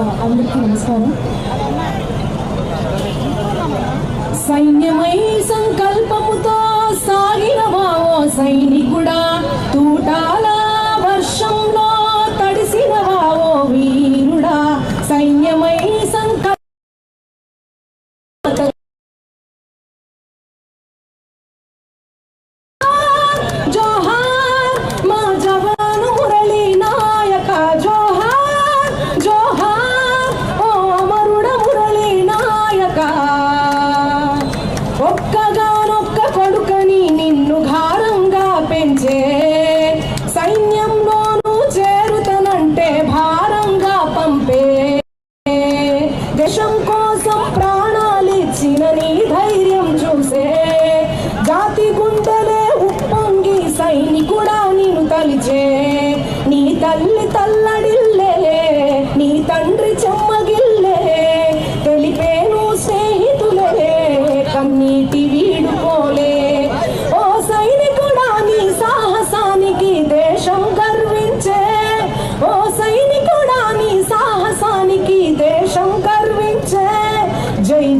అందరికీ నమస్కారం సైన్యమై సంకల్పముతో సాగిన వావో సైనికుడా? తూటాల వర్షంలో తడిసిన వావో వీరుడా? సైన్యమై దేశం కోసం ప్రాణాలిచ్చిన నీ ధైర్యం చూసే. జాతి గుండెలే ఉప్పొంగి సైనికుడా నేను తలిచే. నీ తల్లి తల్లడిల్లే నీ తండ్రి చెమ్మగిల్లే. తెలిపేను స్నేహితులే కన్నీటి వీడుకోలే.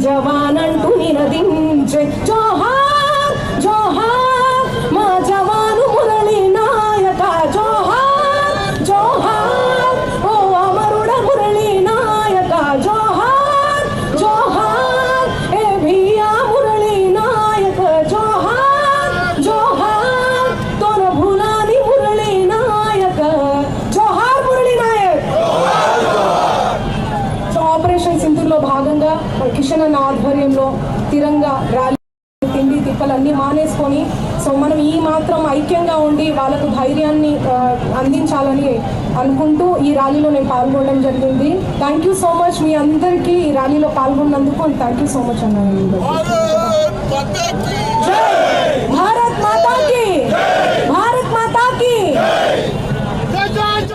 జై జవాన్ అంటూ నినదించే కిషన్ అన్న ఆధ్వర్యంలో తిరంగా ర్యాలీ తిండి తిప్పలన్నీ మానేసుకొని సో మనం ఈ మాత్రం ఐక్యంగా ఉండి వాళ్ళకు ధైర్యాన్ని అందించాలని అనుకుంటూ ఈ ర్యాలీలో నేను పాల్గొనడం జరిగింది. థ్యాంక్ యూ సో మచ్ మీ అందరికీ ఈ ర్యాలీలో పాల్గొన్నందుకు థ్యాంక్ యూ సో మచ్ అన్నాను